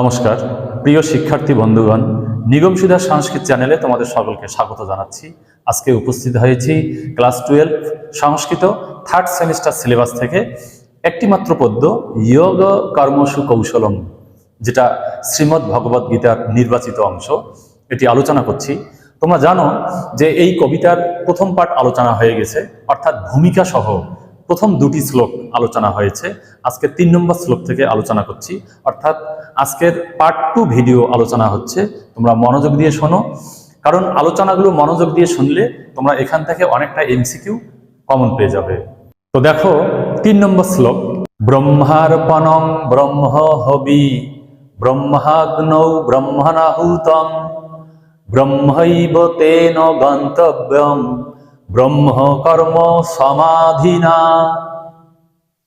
নমস্কার, প্রিয় শিক্ষার্থী বন্ধুগণ, নিগম সুধা সংস্কৃত চ্যানেলে তোমাদের সকলকে স্বাগত জানাচ্ছি। আজকে উপস্থিত হয়েছি class twelve Sanskrit third semester syllabus থেকে একটি মাত্র পদ্য, যোগ কর্মসু কৌশলম, যেটা শ্রীমদ্ ভগবদ গীতার নির্বাচিত অংশ। এটি আলোচনা করছি। তোমরা জানো যে এই কবিতার প্রথম পাঠ আলোচনা হয়ে গেছে, অর্থাৎ ভূমিকা সহ প্রথম দুটি শ্লোক আলোচনা হয়েছে। আজকে তিন নম্বর শ্লোক থেকে আলোচনা করছি। অর্থাৎ আজকের পার্ট টু ভিডিও আলোচনা হচ্ছে। তোমরা মনোযোগ দিয়ে শোনো। কারণ আলোচনাগুলো মনোযোগ দিয়ে শুনলে তোমরা এখান থেকে অনেকটা এমসিকিউ কমন পেয়ে যাবে। তো দেখো, তিন নম্বর শ্লোক, ব্রহ্মার্পণম ব্রহ্ম হবি, ব্রহ্মাগ্নৌ ব্রহ্মণাহুতম, ব্রহ্মৈব তেন গন্তব্যম ব্রহ্ম, কর্ম সমাধিনা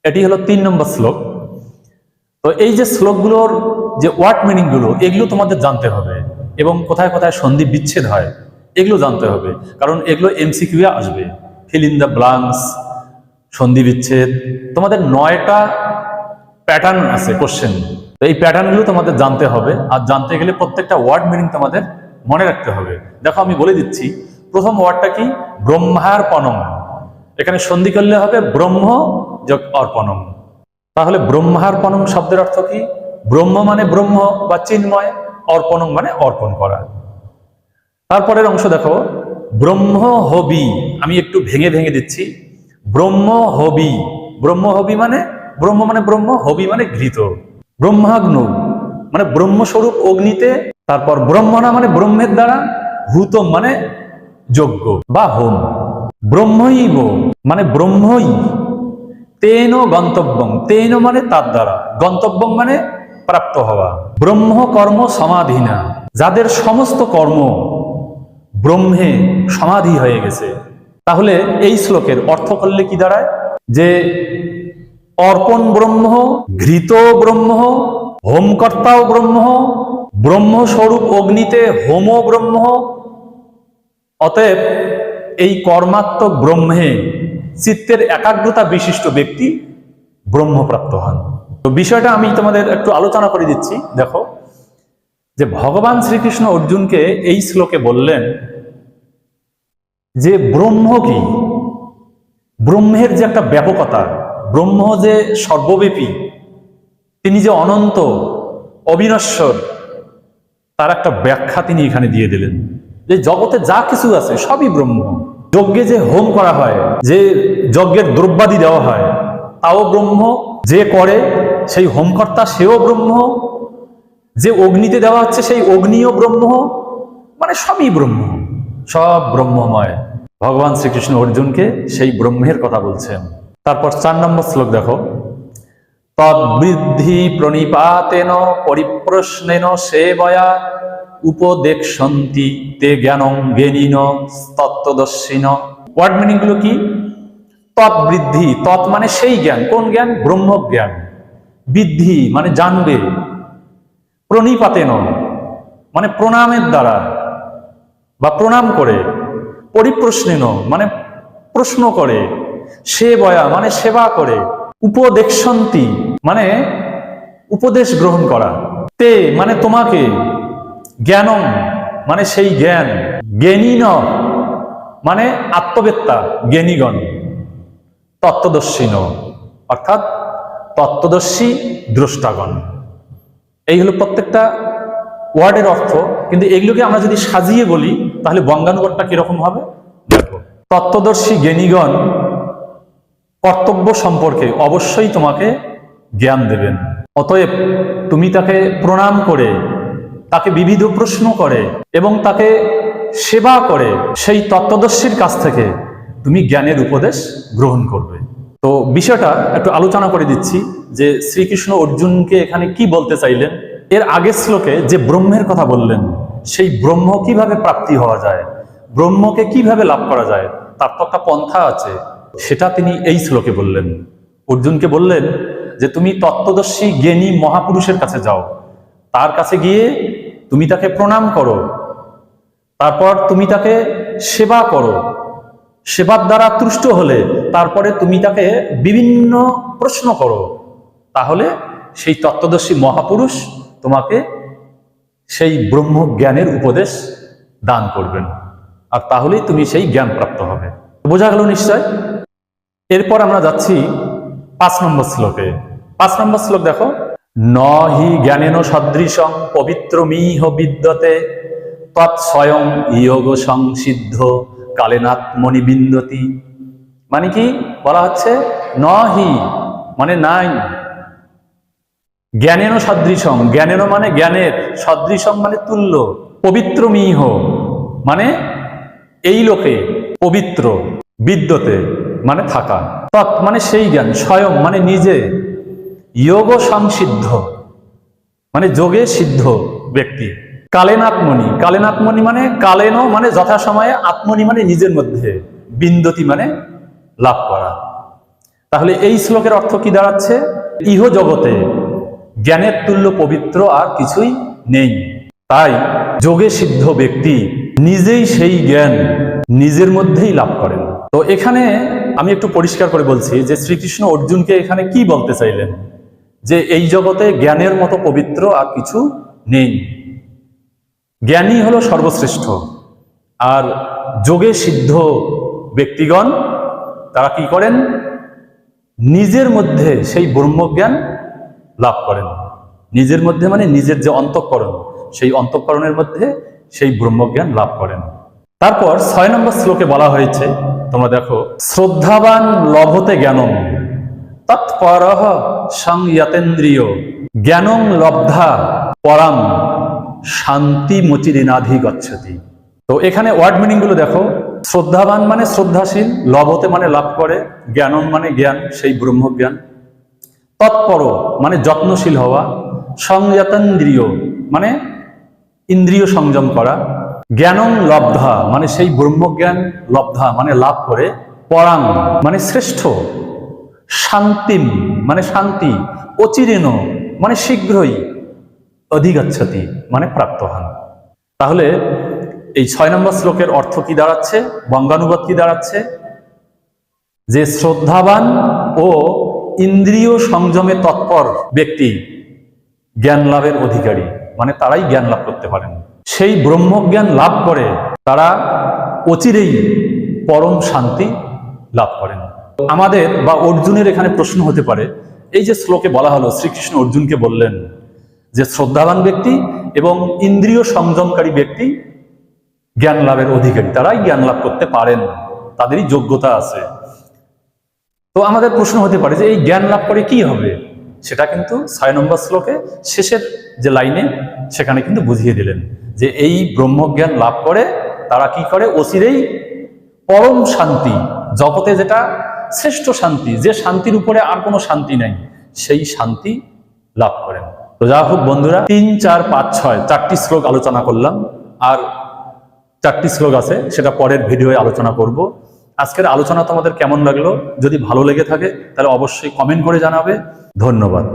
এটি হলো তিন নম্বর শ্লোক। তো এই যে শ্লোকগুলোর যে ওয়ার্ড মিনিংগুলো, এগুলো তোমাদের জানতে হবে এবং কোথায় কোথায় সন্ধি বিচ্ছেদ হয়, এগুলো জানতে হবে। কারণ এগুলো এমসিকিউ আসবে। ফিল ইন দ্য ব্লাঙ্কস সন্ধি বিচ্ছেদ। তোমাদের নয়টা প্যাটার্ন আছে কোশ্চেন তো এই প্যাটার্নগুলো তোমাদের জানতে হবে। আর জানতে গেলে প্রত্যেকটা ওয়ার্ড মিনিং তোমাদের মনে রাখতে হবে। দেখো আমি বলে দিচ্ছি প্রথম ওয়ার্ডটা কি? ব্রহ্মার্পণম এখানে সন্ধি করলে হবে ব্রহ্ম যোগ অর্পণম। তাহলে ব্রহ্মার্পণম শব্দের অর্থ কি? ব্রহ্ম মানে ব্রহ্ম বা চিন্ময়, অর্পণম মানে অর্পণ করা। তারপরের অংশ দেখো। ব্রহ্ম হবি, আমি একটু ভেঙে ভেঙে দিচ্ছি। ব্রহ্ম হবি ব্রহ্ম হবি মানে ব্রহ্ম মানে ব্রহ্ম, হবি মানে ঘৃত। ব্রহ্মাগ্ন মানে ব্রহ্মস্বরূপ অগ্নিতে, তারপর ব্রহ্মণা মানে ব্রহ্মের দ্বারা হুতম মানে যজ্ঞ বা হোম। ব্রহ্মইব মানে ব্রহ্মই। তেন গন্তব্যম তেন মানে তার দ্বারা। গন্তব্যম মানে প্রাপ্ত হওয়া। ব্রহ্ম কর্ম সমাধিনা। যাদের সমস্ত কর্ম ব্রহ্মে সমাধি হয়ে গেছে। তাহলে এই শ্লোকের অর্থ করলে কি দাঁড়ায়? যে অর্পণ ব্রহ্ম, ঘৃত ব্রহ্ম, হোমকর্তাও ব্রহ্ম, ব্রহ্মস্বরূপ অগ্নিতে হোম ব্রহ্ম অতএব এই কর্মাত্মক ব্রহ্মে চিত্তের একাগ্রতা বিশিষ্ট ব্যক্তি ব্রহ্মপ্রাপ্ত হন। তো বিষয়টা আমি তোমাদের একটু আলোচনা করে দিচ্ছি। দেখো, যে ভগবান শ্রীকৃষ্ণ অর্জুনকে এই শ্লোকে বললেন যে ব্রহ্ম কি? ব্রহ্মের যে একটা ব্যাপকতা, ব্রহ্ম যে সর্বব্যাপী, তিনি যে অনন্ত, অবিনশ্বর, তার একটা ব্যাখ্যা তিনি এখানে দিয়ে দিলেন। যে জগতে যা কিছু আছে সবই ব্রহ্ম। যজ্ঞে যে হোম করা হয়, যে যজ্ঞের দ্রব্যাদি দেওয়া হয়, তাও ব্রহ্ম। যে করে সেই হোমকর্তা সেও ব্রহ্ম। যে অগ্নিতে দেওয়া হচ্ছে সেই অগ্নিও ব্রহ্ম। মানে সবই ব্রহ্ম। সব ব্রহ্মময়। ভগবান শ্রীকৃষ্ণ অর্জুনকে সেই ব্রহ্মের কথা বলছেন। তারপর চার নম্বর শ্লোক দেখো। তদ্বৃদ্ধি প্রণিপাতেন, পরিপ্রশ্নেন, সেবয়া উপদেক্ষন্তি তে জ্ঞানং জ্ঞানীন তত্ত্বদর্শিন ওয়ার্ড মিনিংগুলো কি তৎবৃদ্ধি তৎ মানে সেই জ্ঞান। কোন জ্ঞান? ব্রহ্ম জ্ঞান বৃদ্ধি মানে জানবে। প্রণিপাতেন। মানে প্রণামের দ্বারা বা প্রণাম করে। পরিপ্রশ্নেন। মানে প্রশ্ন করে। সে বয়া মানে সেবা করে। উপদেক্ষন্তি মানে উপদেশ গ্রহণ করা। তে মানে তোমাকে। জ্ঞানম মানে সেই জ্ঞান। জ্ঞানী মানে আত্মবেত্তা, জ্ঞানীগণ তত্ত্বদর্শী ন অর্থাৎ তত্ত্বদর্শী দ্রষ্টাগণ। এই হলো প্রত্যেকটা ওয়ার্ডের অর্থ, কিন্তু এগুলোকে আমরা যদি সাজিয়ে বলি, তাহলে বঙ্গানুবাদটা কীরকম হবে? দেখো, তত্ত্বদর্শী জ্ঞানীগণ কর্তব্য সম্পর্কে অবশ্যই তোমাকে জ্ঞান দেবেন। অতএব তুমি তাকে প্রণাম করে তাকে বিবিধ প্রশ্ন করে এবং তাকে সেবা করে সেই তত্ত্বদর্শীর কাছ থেকে তুমি জ্ঞানের উপদেশ গ্রহণ করবে। তো বিষয়টা একটু আলোচনা করে দিচ্ছি যে শ্রীকৃষ্ণ অর্জুনকে এখানে কি বলতে চাইলেন? এর আগের শ্লোকে যে ব্রহ্মের কথা বললেন, সেই ব্রহ্ম কীভাবে প্রাপ্তি হওয়া যায়? ব্রহ্মকে কীভাবে লাভ করা যায়? তার তো একটা পন্থা আছে, সেটা তিনি এই শ্লোকে বললেন। অর্জুনকে বললেন যে, তুমি তত্ত্বদর্শী জ্ঞানী মহাপুরুষের কাছে যাও। তার কাছে গিয়ে তুমি তাকে প্রণাম করো। তারপর তুমি তাকে সেবা করো। সেবার দ্বারা তুষ্ট হলে তারপরে তুমি তাকে বিভিন্ন প্রশ্ন করো। তাহলে সেই তত্ত্বদর্শী মহাপুরুষ তোমাকে সেই ব্রহ্ম জ্ঞানের উপদেশ দান করবেন। আর তাহলেই তুমি সেই জ্ঞান প্রাপ্ত হবে। বোঝা গেল নিশ্চয়? এরপর আমরা যাচ্ছি পাঁচ নম্বর শ্লোকে। পাঁচ নম্বর শ্লোক দেখো। ন হি জ্ঞানেন সদৃশং পবিত্র মিহ বিদ্যতে, তৎস্বয়ং ইয়োগ সংসিদ্ধ কালেনাত্মনি বিন্দতি। মানে কি? বলা হচ্ছে ন হি মানে নাই। জ্ঞানেনও সদৃশং জ্ঞানেনও মানে জ্ঞানের, সদৃশং মানে তুল্য পবিত্র মিহ মানে এই লোকে পবিত্র, বিদ্যতে মানে থাকা। তৎ মানে সেই জ্ঞান, স্বয়ং মানে নিজে। যোগ সংসিদ্ধ মানে যোগে সিদ্ধ ব্যক্তি। কালেন আত্মনি কালেন আত্মনি মানে কালেন মানে যথাসময়ে আত্মনি মানে নিজের মধ্যে। বিন্দতি মানে লাভ করা। তাহলে এই শ্লোকের অর্থ কি দাঁড়াচ্ছে? ইহ জগতে জ্ঞানের তুল্য পবিত্র আর কিছুই নেই। তাই যোগে সিদ্ধ ব্যক্তি নিজেই সেই জ্ঞান নিজের মধ্যেই লাভ করেন। তো এখানে আমি একটু পরিষ্কার করে বলছি যে শ্রীকৃষ্ণ অর্জুনকে এখানে কি বলতে চাইলেন? যে এই জগতে জ্ঞানের মতো পবিত্র আর কিছু নেই। জ্ঞানী হলো সর্বশ্রেষ্ঠ। আর যোগে সিদ্ধ ব্যক্তিগণ, তারা কি করেন? নিজের মধ্যে সেই ব্রহ্মজ্ঞান লাভ করেন। নিজের মধ্যে মানে নিজের যে অন্তঃকরণ, সেই অন্তঃকরণের মধ্যে সেই ব্রহ্মজ্ঞান লাভ করেন। তারপর ছয় নম্বর শ্লোকে বলা হয়েছে, তোমরা দেখো, শ্রদ্ধাবান লভতে জ্ঞানম। তৎপর সংয়তেন্দ্রিয়। জ্ঞানং লব্ধা, পরাম, শান্তি মচিরিনাধি গচ্ছতি। তো এখানে ওয়ার্ড মিনিংগুলো দেখো। শ্রদ্ধাবান মানে শ্রদ্ধাশীল, লভতে মানে লাভ করে জ্ঞানম মানে জ্ঞান, সেই ব্রহ্মজ্ঞান। তৎপর মানে যত্নশীল হওয়া, সংযতেন্দ্রিয় মানে ইন্দ্রিয় সংযম করা। জ্ঞানং লব্ধা মানে সেই ব্রহ্মজ্ঞান, লব্ধা মানে লাভ করে। পরাং মানে শ্রেষ্ঠ শান্তিম মানে শান্তি অচিরেন মানে শীঘ্রই অধিগচ্ছতি মানে প্রাপ্ত হন। তাহলে এই ছয় নম্বর শ্লোকের অর্থ কি দাঁড়াচ্ছে? বঙ্গানুবাদ কি দাঁড়াচ্ছে? যে শ্রদ্ধাবান ও ইন্দ্রিয় সংযমে তৎপর ব্যক্তি জ্ঞান লাভের অধিকারী মানে তারাই জ্ঞান লাভ করতে পারেন। সেই ব্রহ্মজ্ঞান লাভ করে তারা অচিরেই পরম শান্তি লাভ করেন। আমাদের বা অর্জুনের এখানে প্রশ্ন হতে পারে। এই যে শ্লোকে বলা হলো, শ্রীকৃষ্ণ অর্জুনকে বললেন যে, শ্রদ্ধাবান ব্যক্তি এবং ইন্দ্রিয় সংযমকারী ব্যক্তি জ্ঞান লাভের অধিকারী, তারাই জ্ঞান লাভ করতে পারেন, তাদেরই যোগ্যতা আছে। তো আমাদের প্রশ্ন হতে পারে যে, এই জ্ঞান লাভ করে কি হবে? সেটা কিন্তু ছয় নম্বর শ্লোকে শেষের যে লাইনে সেখানে কিন্তু বুঝিয়ে দিলেন যে, এই ব্রহ্মজ্ঞান লাভ করে, তারা কি করে? অচিরেই পরম শান্তি, জগতে যেটা শ্রেষ্ঠ শান্তি, যে শান্তির উপরে আর কোনো শান্তি নাই, সেই শান্তি লাভ করেন। তো যা হোক বন্ধুরা, তিন, চার, পাঁচ, ছয়, চারটি শ্লোক আলোচনা করলাম, আর চারটি শ্লোক আছে, সেটা পরের ভিডিওয়ে আলোচনা করব। আজকের আলোচনা তোমাদের কেমন লাগল? যদি ভালো লেগে থাকে, তাহলে অবশ্যই কমেন্ট করে জানাবে। ধন্যবাদ।